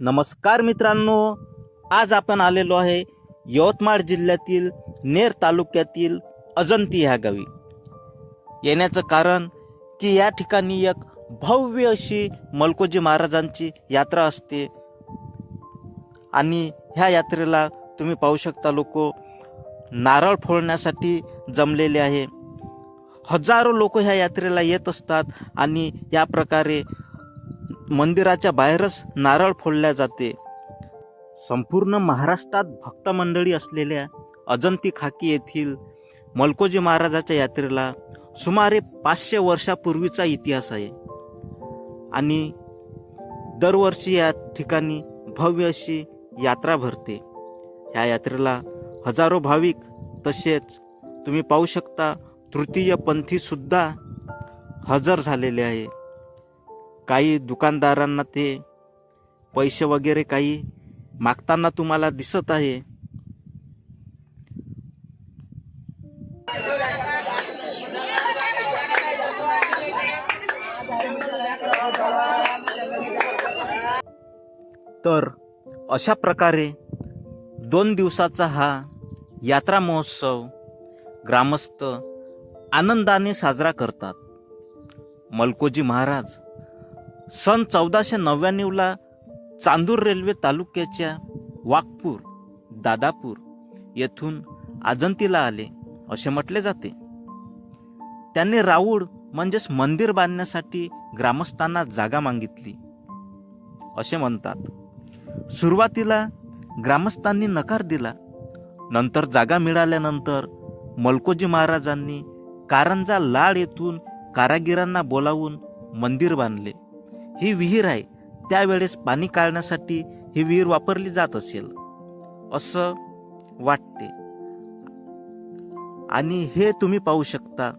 नमस्कार मित्रांनो आज आपण आलेलो आहे यवतमाळ जिल्ह्यातील नेर तालुक्यातील अजंती ह्या गावी. येण्याचं कारण की या ठिकाणी एक भव्य अशी मलकोजी महाराजांची यात्रा असते. आणि ह्या यात्रेला तुम्ही पाहू शकता लोक नारळ फोडण्यासाठी जमलेले आहे. हजारो लोक ह्या यात्रेला येत असतात आणि या प्रकारे मंदिराच्या बाहेरच नारळ फोडल्या जाते. संपूर्ण महाराष्ट्रात भक्त मंडळी असलेल्या अजंती खाकी येथील मलकोजी महाराजाच्या यात्रेला सुमारे पाचशे वर्षापूर्वीचा इतिहास आहे. आणि दरवर्षी या ठिकाणी भव्य अशी यात्रा भरते. ह्या यात्रेला हजारो भाविक तसेच तुम्ही पाहू शकता तृतीय पंथीसुद्धा हजर झालेले आहे. काही दुकानदारांना ते पैसे वगैरे काही मागताना तुम्हाला दिसत आहे? तर अशा प्रकारे दोन दिवसाचा हा यात्रा महोत्सव ग्रामस्थ आनंदाने साजरा करतात. मलकोजी महाराज सन चौदाशे नव्याण्णवला चांदूर रेल्वे तालुक्याच्या वाघपूर दादापूर येथून आजंतीला आले असे म्हटले जाते. त्यांनी राऊळ म्हणजेच मंदिर बांधण्यासाठी ग्रामस्थांना जागा मागितली असे म्हणतात. सुरुवातीला ग्रामस्थांनी नकार दिला. नंतर जागा मिळाल्यानंतर मलकोजी महाराजांनी कारंजा लाड येथून कारागिरांना बोलावून मंदिर बांधले. ही विहीर आहे त्यावेळेस पाणी काढण्यासाठी ही विहीर वापरली जात असेल. असं वाटते. आणि हे तुम्ही पाहू शकता.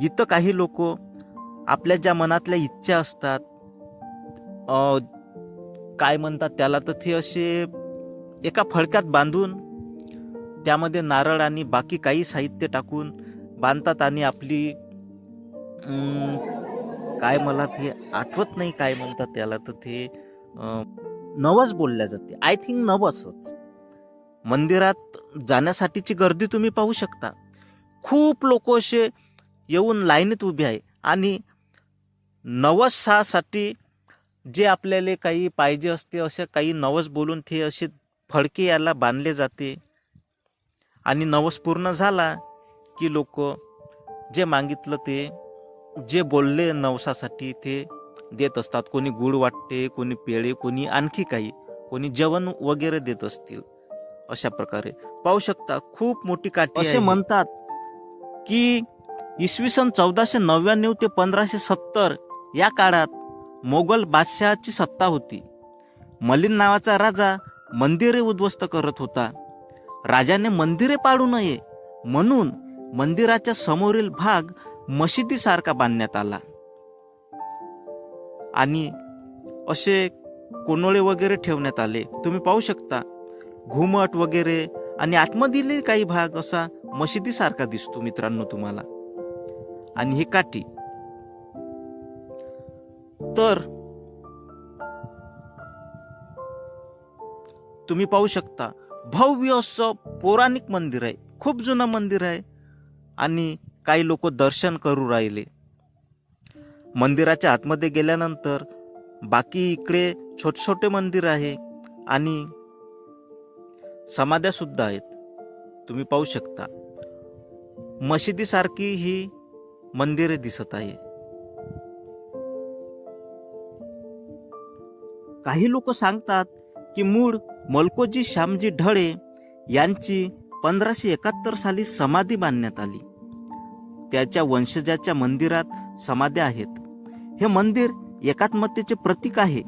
इथं काही लोक आपल्या ज्या मनातल्या इच्छा असतात काय म्हणतात त्याला तर ते असे एका फडक्यात बांधून त्यामध्ये नारळ आणि बाकी काही साहित्य टाकून बांधतात आणि आपली काय मला ते आठवत नाही काय म्हणतात त्याला तर ते नवस बोलल्या जाते. आय थिंक नवसच. मंदिरात जाण्यासाठीची गर्दी तुम्ही पाहू शकता. खूप लोक असे येऊन लाईनीत उभे आहे. आणि नवसासाठी जे आपल्याला काही पाहिजे असते असे काही नवस बोलून ते असे फडके याला बांधले जाते. आणि नवस पूर्ण झाला की लोक जे मागितलं ते जे बोलले नवसासाठी ते देत असतात. कोणी गुळ वाटते कोणी पेळे कोणी आणखी काही कोणी जेवण वगैरे देत असतील. अशा प्रकारे. पाहू शकता खूप मोठी काठी असे म्हणतात की इसवी सन चौदाशे नव्याण्णव ते पंधराशे सत्तर या काळात मोगल बादशहाची सत्ता होती. मलिन नावाचा राजा मंदिरे उद्ध्वस्त करत होता. राजाने मंदिरे पाडू नये म्हणून मंदिराच्या समोरील भाग मशिदीसारखा बांधण्यात आला. आणि असे कोनोळे वगैरे ठेवण्यात आले. तुम्ही पाहू शकता घुमट वगैरे आणि आतमधील काही भाग असा मशिदीसारखा दिसतो मित्रांनो तुम्हाला. आणि ही काठी. तर तुम्ही पाहू शकता भव्य असं पौराणिक मंदिर आहे. खूप जुनं मंदिर आहे. आणि काही लोक दर्शन करू राहिले. मंदिराच्या आतमध्ये गेल्यानंतर बाकी इकडे छोटे छोटे मंदिर आहे आणि समाध्यासुद्धा आहेत. तुम्ही पाहू शकता. मशिदीसारखी ही मंदिरे दिसत आहे. काही लोक सांगतात की मूळ मलकोजी श्यामजी ढळे यांची पंधराशे एकाहत्तर साली समाधी बांधण्यात आली. त्याच्या वंशजाच्या मंदिरात समाध्या आहेत. हे मंदिर एकात्मतेचे प्रतीक आहे.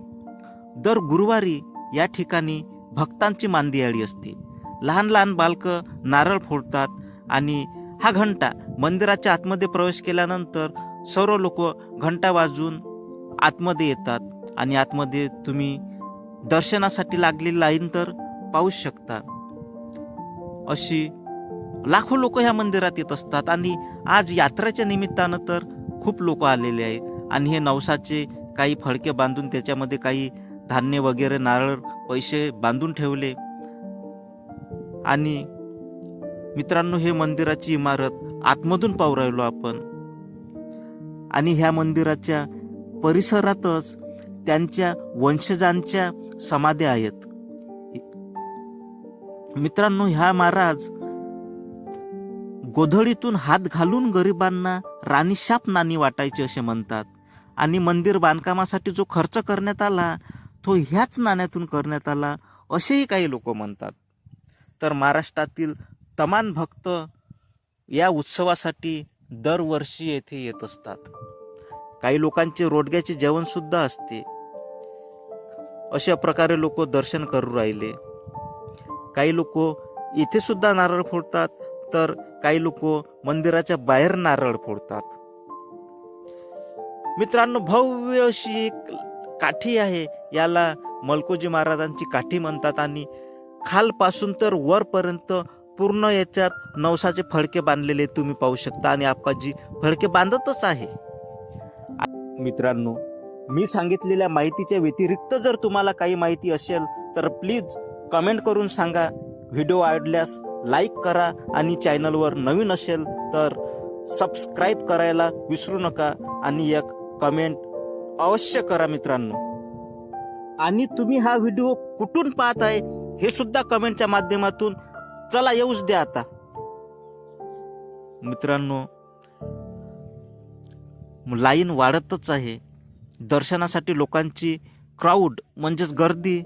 दर गुरुवारी या ठिकाणी भक्तांची मांदियाळी असते. लहान लहान बालकं नारळ फोडतात आणि हा घंटा मंदिराच्या आतमध्ये प्रवेश केल्यानंतर सर्व लोक घंटा वाजून आतमध्ये येतात आणि आतमध्ये तुम्ही दर्शनासाठी लागलेली लाईन तर पाहू शकता. अशी लाखो लोक ह्या मंदिरात येत असतात आणि आज यात्रेच्या निमित्तानं तर खूप लोक आलेले आहे. आणि हे नवसाचे काही फडके बांधून त्याच्यामध्ये काही धान्य वगैरे नारळ पैसे बांधून ठेवले. आणि मित्रांनो हे मंदिराची इमारत आतमधून पाहू राहिलो आपण. आणि ह्या मंदिराच्या परिसरातच त्यांच्या वंशजांच्या समाध्या आहेत. मित्रांनो ह्या महाराज गोधडीतून हात घालून गरिबांना राणीशाप नाणी वाटायची असे म्हणतात. आणि मंदिर बांधकामासाठी जो खर्च करण्यात आला तो ह्याच नाण्यातून करण्यात आला असेही काही लोक म्हणतात. तर महाराष्ट्रातील तमान भक्त या उत्सवासाठी दरवर्षी येथे येत असतात. काही लोकांचे रोडग्याचे जेवणसुद्धा असते. अशा प्रकारे लोक दर्शन करू राहिले. काही लोक इथे सुद्धा नारळ फोडतात तर काही लोक मंदिराच्या बाहेर नारळ फोडतात. मित्रांनो भव्य अशी एक काठी आहे. याला मलकोजी महाराजांची काठी म्हणतात आणि खालपासून तर वरपर्यंत पूर्ण याच्यात नवसाचे फडके बांधलेले तुम्ही पाहू शकता आणि आप्पाजी फडके बांधतच आहे. मित्रांनो मी सांगितलेल्या माहितीच्या व्यतिरिक्त जर तुम्हाला काही माहिती असेल तर प्लीज कमेंट करून सांगा. व्हिडिओ आवडल्यास लाईक करा आणि चॅनलवर नवीन असेल तर सबस्क्राईब करायला विसरू नका आणि एक कमेंट अवश्य करा मित्रांनो. आणि तुम्ही हा व्हिडिओ कुठून पाहत आहे हे सुद्धा कमेंटच्या माध्यमातून चला येऊच द्या आता. मित्रांनो लाईन वाढतच आहे. दर्शनासाठी लोकांची क्राऊड म्हणजेच गर्दी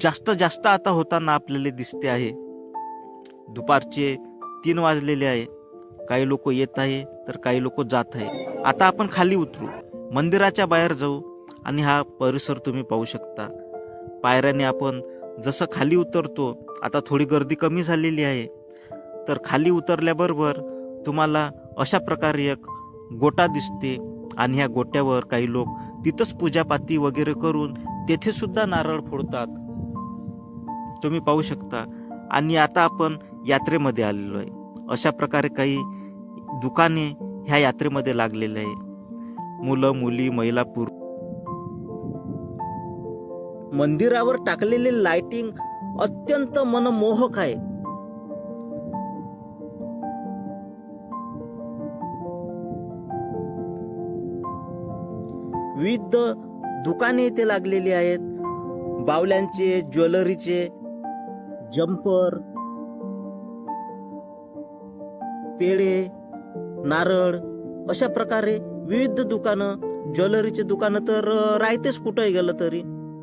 जास्त जास्त आता होताना आपल्याला दिसते आहे. दुपारचे तीन वाजलेले आहे. काही लोक येत आहे तर काही लोक जात आहे. आता आपण खाली उतरू. मंदिराच्या बाहेर जाऊ आणि हा परिसर तुम्ही पाहू शकता. पायऱ्याने आपण जसं खाली उतरतो आता थोडी गर्दी कमी झालेली आहे. तर खाली उतरल्याबरोबर तुम्हाला अशा प्रकारे एक गोटा दिसते आणि ह्या गोट्यावर काही लोक तिथंच पूजापाती वगैरे करून तेथे सुद्धा नारळ फोडतात. तुम्ही पाहू शकता. आणि आता आपण यात्रेमध्ये आलेलो आहे. अशा प्रकारे काही दुकाने ह्या यात्रेमध्ये लागलेले आहे. मुलं मुली महिला पूर मंदिरावर टाकलेले लाइटिंग अत्यंत मनमोहक आहे. विविध दुकाने इथे लागलेली आहेत. बावल्यांचे ज्वेलरीचे जम्पर पेढे नारळ अशा प्रकारे विविध दुकानं ज्वेलरीचे दुकानं तर राहतेच कुठंही गेलं तरी.